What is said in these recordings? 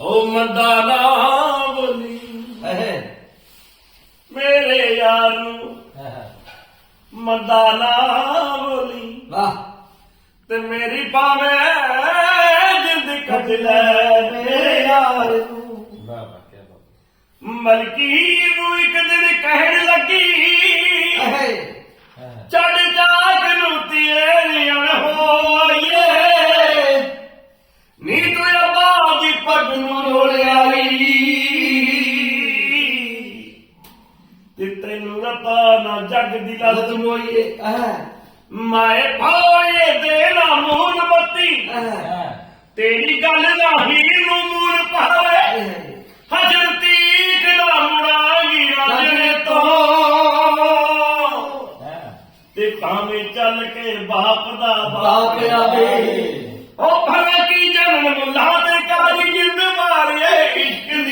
ਓ ਮੰਦਾ ਨਾ। ਬੋਲੀ ਮੇਰੇ ਯਾਰ ਨੂੰ ਮੰਦਾ ਨਾ। ਬੋਲੀ ਵਾਹ। ਤੇ ਮੇਰੀ ਭਾਵੇਂ ਜਿੰਦ ਕੱਢ ਲੈ ਮੇਰੇ ਯਾਰ ਨੂੰ। ਵਾਹ ਵਾਹ ਕੀ ਬਾਤ। ਮਲਕੀ ਨੂੰ ਇੱਕ ਦਿਨ ਕਹਿਣ ਲੱਗੀ। ਚੜ ਨੂੰ ਰੋਲਿਆ ਤੇ ਤੈਨੂੰ ਰਤਾ ਨਾ ਜੱਗ ਦੀ ਲੱਤ ਮੋਈਏ। ਮਾਏ ਭਾਏ ਦੇ ਨਾ ਮੂਨ ਹੈ ਤੇਰੀ ਗੱਲ ਦਾ ਹੀਰ ਨੂੰ ਮੂਨ ਪਾਵੇ। ਹਜਰਤੀ ਕਿਦਾ ਮੁੜਾਂਗੀ ਰਾਜਣੇ ਤੋਂ। ਤੇ। ਭਾਵੇਂ ਚੱਲ ਕੇ ਬਾਪ ਦਾ ਬਾਪ ਆਵੇ। ਉਹ ਭਲਾ ਕੀ ਜਨਮ ਮੁੱਲਾ ਤੇ ਕਾਜੀ ਜਿੰਦ।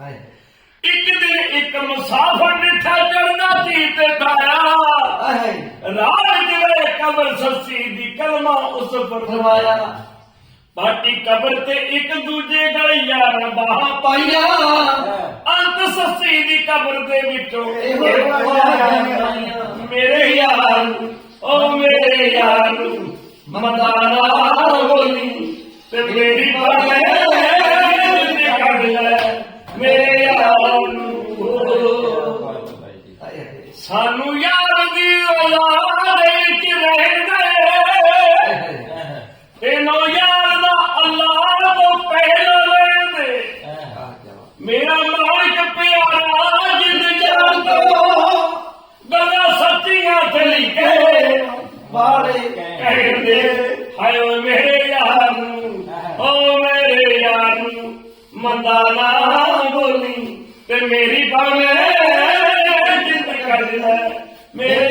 ਇੱਕ ਦਿਨ ਇੱਕ ਮੁਸਾਫਰ ਨਿਠਾ ਚੜਦਾ ਸੀ ਤੇ ਤਾਇਆ ਹੈ ਰਾਜ ਜਿਵੇਂ ਕਬਰ ਸੱਸੀ ਦੀ ਕਲਮਾ ਉਸ ਪਰ ਫਰਮਾਇਆ। ਬਾਕੀ ਕਬਰ ਤੇ ਇੱਕ ਦੂਜੇ ਗਲ ਯਾਰ ਬਾਹਾਂ ਪਾਈਆਂ। ਅੰਤ ਸੱਸੀ ਦੀ ਕਬਰ ਦੇ ਵਿੱਚੋਂ। ਮੇਰੇ ਯਾਰ ਓ ਮੇਰੇ ਯਾਰ ਮਦਾਨਾ ਬੋਲੀ। ਤੇ ਸਾਨੂੰ ਯਾਰ ਦੀ ਔਲਾਦ ਵਿੱਚ ਰਹਿੰਦੇ। ਇਹਨੋ ਯਾਰ ਦਾ ਅੱਲਾਹ ਤੋਂ ਪਹਿਲਾਂ ਲੈਂਦੇ। ਮੇਰਾ ਮਾਲਕ ਪਿਆਰਾ ਜਿੰਦ ਜਾਨ ਤੋਂ ਗੱਲਾਂ ਸੱਚੀਆਂ ਤੇ ਲਿਖੇ ਬਾੜੇ ਕਹਿੰਦੇ ਹਾਏ ਮੇਰੇ ਯਾਰ ਨੂੰ ਓ ਮੇਰੇ ਯਾਰ ਨੂੰ ਮੰਦਾ ਨਾ ਬੋਲੀ ਤੇ ਮੇਰੀ ਬਾਵੇਂ ਜਿੰਦ ਕਰ ਲੈ ਮੇਰੇ ਯਾਰ